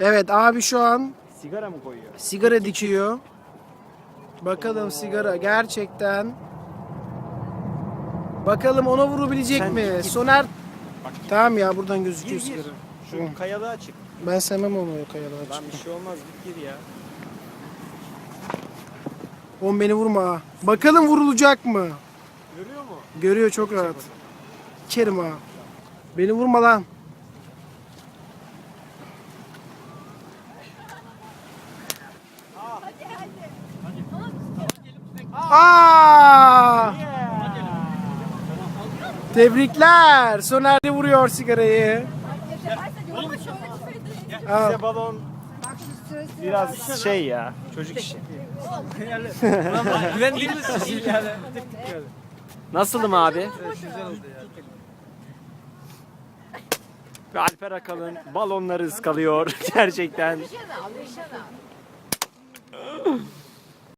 Evet abi şu an Sigara mı koyuyor? sigara dikiyor. Bakalım sigara gerçekten. Bakalım ona vurabilecek Sen mi? git. Soner Bak git. Tamam ya buradan gözüküyor Gir, gir. sigara. Şu kayalığa çık. Ben sevmem onu o kayalığa Lan çıkmayı. bir şey olmaz git gir ya. Oğlum beni vurma ha. Bakalım vurulacak mı? Görüyor mu? Görüyor çok rahat. Kerim ha. Beni vurma lan. Aa! Tebrikler. Soner de vuruyor sigarayı. Bize balon biraz şey ya. Çocuk işi. Güven değil misin? Yani. Nasılım abi? Ve Alper Akalın balonları ıskalıyor gerçekten.